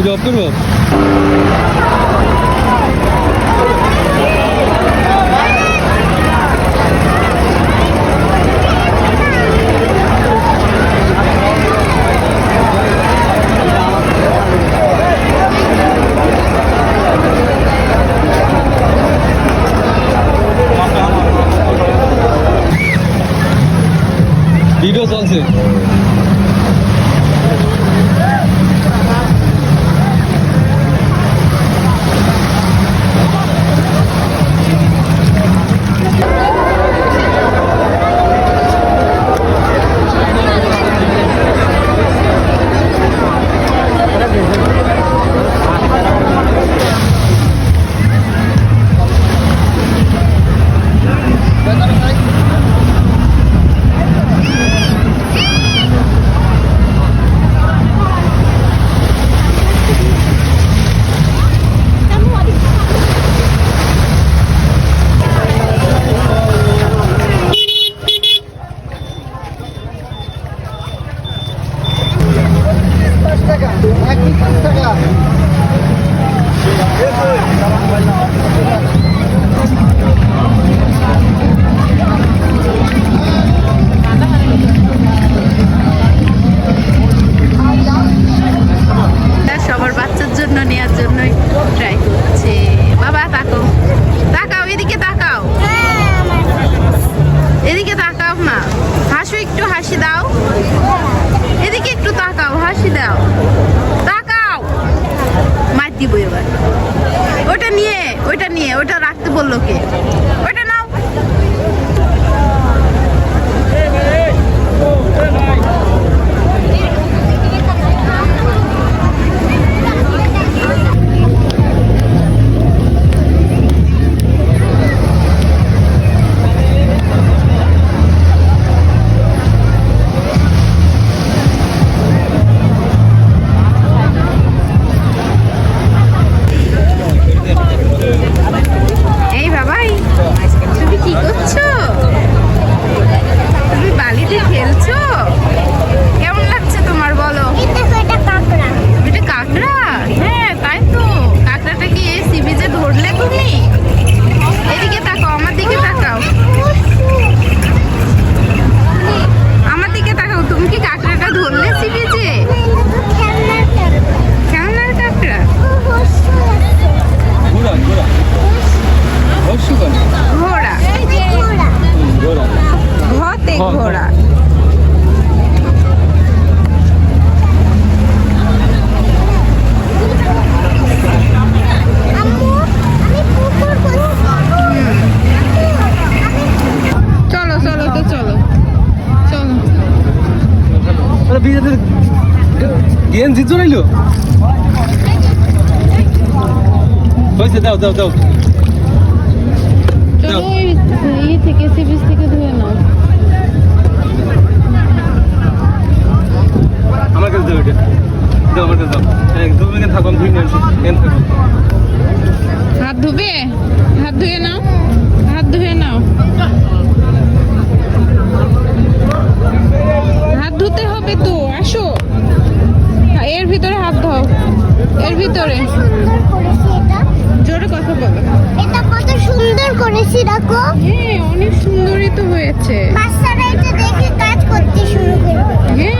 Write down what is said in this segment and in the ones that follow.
Yine Abdurrahman. Terima kasih. লাগে চলো। চলো। আরে বিজেদের গেম জিতছো দাও দাও দাও। চলো এই ইয়ে থেকে সিবিস থেকে ধুয়ে লাগবে তো আসো। হ্যাঁ, এর ভিতরে হাত দাও এর ভিতরে। জোরে কথা বলো। কত সুন্দর করেছি রাখো হ্যাঁ অনেক সুন্দরই তো হয়েছে। কাজ করতে শুরু করবে। হ্যাঁ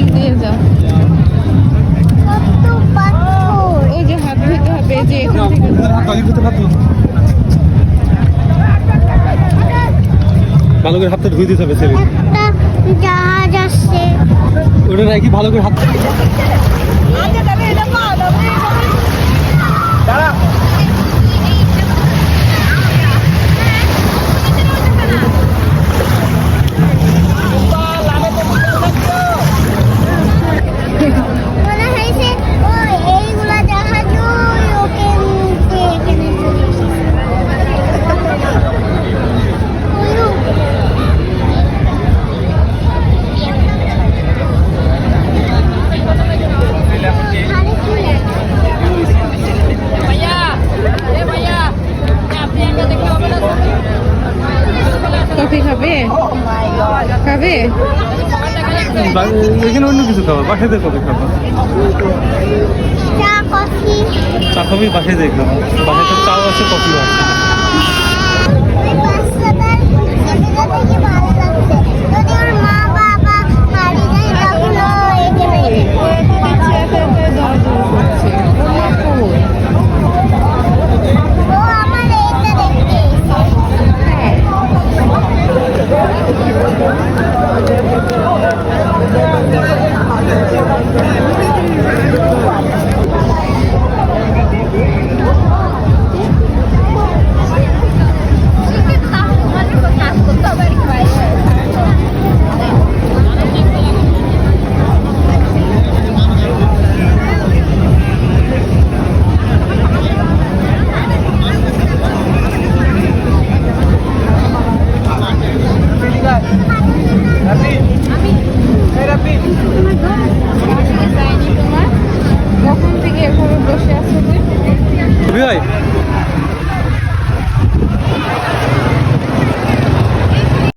এদিক দিয়ে যাও। যে হাত হবে যে ভালো করে হাতটা ধুয়ে দিতে হবে ছেলে জাহাজ আসছে। ওটা নাকি ভালো করে হাত মনে খাবে? এখানে অন্য কিছু খাব বাসাতে কবে খাব? চা কফি। চা খাবি বাসায় যাই খাব। বাসাতে চাও আছে কফিও আছে। যদি ওর